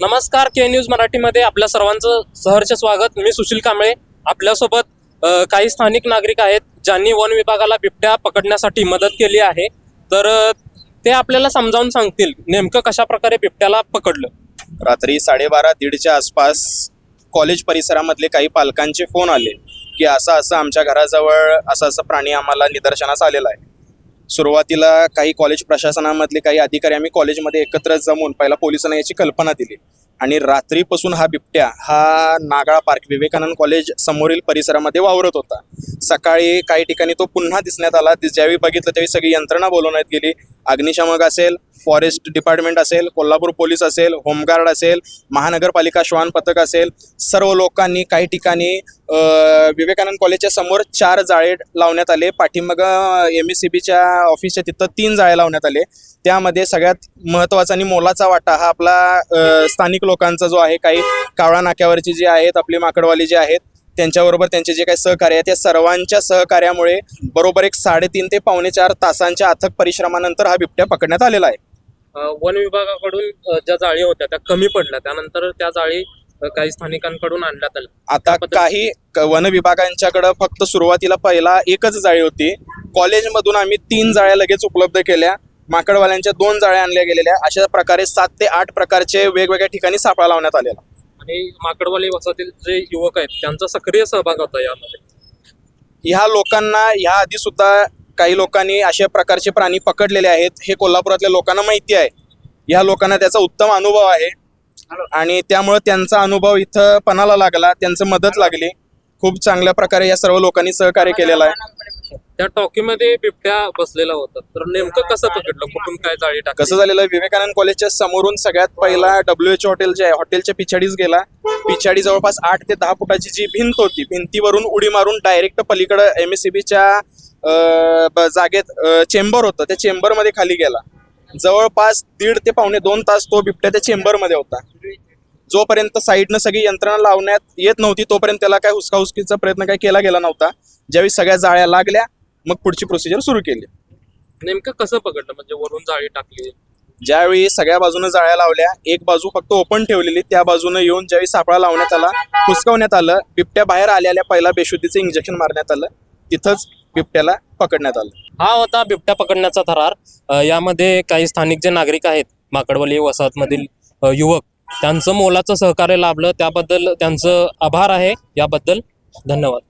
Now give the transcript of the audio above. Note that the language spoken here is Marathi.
नमस्कार के न्यूज मराठीमध्ये आपल्या सर्वांचं सहर्ष स्वागत. मी सुशील कांबळे. आपल्यासोबत काही स्थानिक नागरिक आहेत ज्यांनी वन विभागाला बिबट्या पकडण्यासाठी मदत केली आहे. तर ते आपल्याला समजावून सांगतील नेमकं कशा प्रकारे बिबट्याला पकडलं. रात्री साडेबारा दीडच्या आसपास कॉलेज परिसरामधले काही पालकांचे फोन आले की असं असं आमच्या घराजवळ असं असं प्राणी आम्हाला निदर्शनास आलेला आहे. सुरुवातीला काही कॉलेज प्रशासनामधले काही अधिकारी आम्ही कॉलेजमध्ये एकत्र जमून पहिला पोलिसांना याची कल्पना दिली. आणि रात्रीपासून हा बिबट्या हा नागाळा पार्क विवेकानंद कॉलेज समोरील परिसरामध्ये वावरत होता. सकाळी काही ठिकाणी तो पुन्हा दिसण्यात आला. ज्यावेळी बघितलं त्यावेळी सगळी यंत्रणा बोलवण्यात गेली. अग्निशामक असेल फॉरेस्ट डिपार्टमेंट असेल कोल्हापूर पोलीस असेल होमगार्ड असेल महानगरपालिका श्वान पथक असेल सर्व लोकांनी काही ठिकाणी विवेकानंद कॉलेजच्या समोर चार जाळे लावण्यात आले. पाठीमाग एम एस सी बीच्या ऑफिसच्या तिथं तीन जाळे लावण्यात आले. त्यामध्ये सगळ्यात महत्त्वाचा आणि मोलाचा वाटा हा आपला स्थानिक लोकांचा जो आहे काही कावळा नाक्यावरची जी आहेत आपली माकडवाली जी आहेत त्यांच्याबरोबर त्यांचे जे काही सहकार्य आहेत त्या सर्वांच्या सहकार्यामुळे बरोबर एक साडेतीन ते पावणे चार तासांच्या अथक परिश्रमानंतर हा बिबट्या पकडण्यात आलेला आहे. वन विभागाकडून ज्या जाळी होत्या त्या कमी पडल्या. त्यानंतर त्या जाळी काही स्थानिकांकडून आणण्यात आल्या आता काही वन विभागांच्याकडं फक्त सुरुवातीला पहिला एकच जाळी होती. कॉलेजमधून आम्ही तीन जाळ्या लगेच उपलब्ध केल्या. माकडवाल्यांच्या दोन जाळ्या आणल्या गेलेल्या. अशा प्रकारे सात ते आठ प्रकारचे वेगवेगळ्या ठिकाणी सापळा लावण्यात आलेला. आणि माकडवाली वसाहतील जे युवक आहेत त्यांचा सक्रिय सहभाग होता यामध्ये. ह्या लोकांना ह्या आधी सुद्धा काही लोकांनी अशा प्रकारचे प्राणी पकडलेले आहेत. हे कोल्हापुरातल्या लोकांना माहिती आहे. ह्या लोकांना त्याचा उत्तम अनुभव आहे. आणि त्यामुळे त्यांचा अनुभव इथं पणाला लागला. त्यांचं मदत लागली. खूप चांगल्या प्रकारे या सर्व लोकांनी सहकार्य केलेलं आहे. त्या टॉकीमध्ये बिबट्या बसलेला होता. तर नेमकं कसं पकडलं? कुठून काय जाळी टाकली? कसं झालेलं? विवेकानंद कॉलेजच्या समोरून सगळ्यात पहिला डब्ल्यू एच हॉटेल जे आहे हॉटेलच्या पिछाडीच गेला. पिछाडी जवळपास आठ ते दहा फुटाची जी भिंत होती भिंतीवरून उडी मारून डायरेक्ट पलीकडं एम एस जागेत चेंबर होतं. त्या चेंबरमध्ये खाली गेला. जवळपास दीड ते पावणे दोन तास तो बिबट्या त्या चेंबरमध्ये होता. जोपर्यंत साईडनं सगळी यंत्रणा लावण्यात येत नव्हती तोपर्यंत त्याला काय हुसकाहुसकीचा प्रयत्न काय केला गेला नव्हता. ज्यावेळी सगळ्या जाळ्या लागल्या मग पुढची प्रोसिजर सुरू केली. नेमकं कसं पकडलं? म्हणजे वरून जाळी टाकली? ज्यावेळी सगळ्या बाजूनं जाळ्या लावल्या एक बाजू फक्त ओपन ठेवलेली त्या बाजूनं येऊन ज्यावेळी सापळा लावण्यात आला हुसकवण्यात आलं बिबट्या बाहेर आलेल्या पहिला बेशुद्धीचं इंजेक्शन मारण्यात आलं तिथंच बिबट्याला पकडण्यात आलं. हा होता बिबट्या पकडण्याचा थरार. यामध्ये काही स्थानिक जे नागरिक आहेत माकडवली वसाहतमधील युवक त्यांचं मोलाचं सहकार्य लाभलं. त्याबद्दल त्यांचं आभार आहे. याबद्दल धन्यवाद.